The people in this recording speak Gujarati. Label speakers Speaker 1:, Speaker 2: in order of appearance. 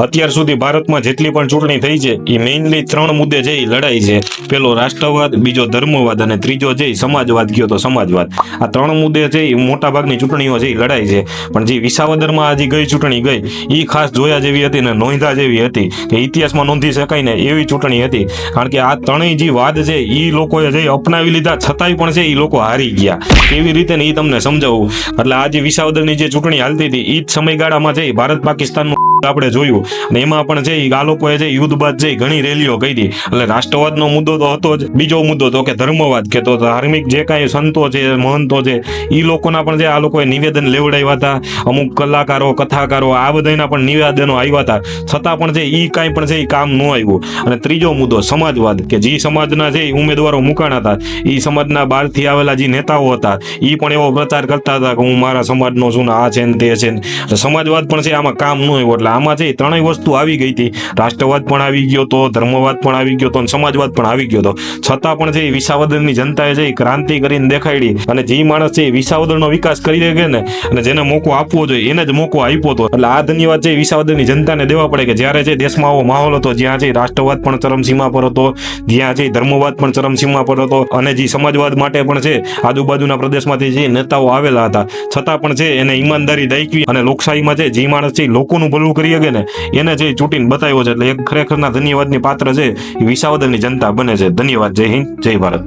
Speaker 1: અત્યાર સુધી ભારતમાં જેટલી પણ ચૂંટણી થઈ છે એ મેઇનલી ત્રણ મુદ્દે છે લડાઈ છે. પેલો રાષ્ટ્રવાદ, બીજો ધર્મવાદ અને ત્રીજો છે સમાજવાદ કયો તો સમાજવાદ. આ ત્રણ મુદ્દે છે એ મોટા ભાગની ચૂંટણીઓ એ લડાઈ છે. પણ જે વિસાવદરમાં આજે ગઈ ચૂંટણી ગઈ એ ખાસ જોયા જેવી હતી ને નોંધા જેવી હતી કે ઇતિહાસમાં નોંધી શકાય ને એવી ચૂંટણી હતી. કારણ કે આ ત્રણેય જે વાદ છે એ લોકોએ જે અપનાવી લીધા, છતાંય પણ છે એ લોકો હારી ગયા. કેવી રીતે ને એ તમને સમજાવું? એટલે આ જે વિસાવદરની જે ચૂંટણી હાલતી હતી એ જ સમયગાળામાં છે ભારત પાકિસ્તાનનું આપણે જોયું. અને એમાં પણ છે આ લોકોએ છે યુદ્ધ બાદ જે ઘણી રેલીઓ કરી. એટલે રાષ્ટ્રવાદનો મુદ્દો તો હતો જ. બીજો મુદ્દો તો કે ધર્મવાદ કે તો ધાર્મિક જે કાંઈ સંતો છે, મહંતો છે એ લોકોના પણ જે આ લોકોએ નિવેદન લેવડાવ્યા હતા. અમુક કલાકારો, કથાકારો, આ બધાના પણ નિવેદનો આવ્યા હતા. છતાં પણ છે એ કાંઈ પણ છે એ કામ ન આવ્યું. અને ત્રીજો મુદ્દો, સમાજવાદ. કે જે સમાજના જે ઉમેદવારો મુકાણા હતા એ સમાજના બહારથી આવેલા જે નેતાઓ હતા એ પણ એવો પ્રચાર કરતા હતા કે હું મારા સમાજનો છું ને આ છે ને તે છે ને. સમાજવાદ પણ છે આમાં કામ ન આવ્યું. એટલે આમાં છે ત્રણેય વસ્તુ આવી ગઈ હતી, રાષ્ટ્રવાદ પણ આવી ગયો તો ધર્મવાદ પણ આવી ગયો હતો અને સમાજવાદ પણ આવી ગયો હતો. છતાં પણ જે વિસાવદરની જનતાએ જે ક્રાંતિ કરીને દેખાડી અને જે માણસ છે વિસાવદરનો વિકાસ કરી શકે ને, અને જેને મોકો આપવો જોઈએ, એને જ મોકો આપ્યો હતો. એટલે આ ધન્યવાદ છે વિસાવદરની જનતાને દેવા પડે કે જ્યારે જે દેશમાં આવો માહોલ હતો, જ્યાં છે રાષ્ટ્રવાદ પણ ચરમસીમા પર હતો, જ્યાં છે ધર્મવાદ પણ ચરમસીમા પર હતો, અને જે સમાજવાદ માટે પણ છે આજુબાજુના પ્રદેશમાંથી જે નેતાઓ આવેલા હતા, છતાં પણ છે એને ઈમાનદારી દાયકવી અને લોકશાહીમાં છે જે માણસ છે લોકોનું ભલું કરી શકે ને? એને જે ચૂંટીને બતાવ્યો છે, એટલે એક ખરેખરના ધન્યવાદની પાત્ર છે વિસાવદરની જનતા બને છે. ધન્યવાદ. જય હિન્દ. જય ભારત.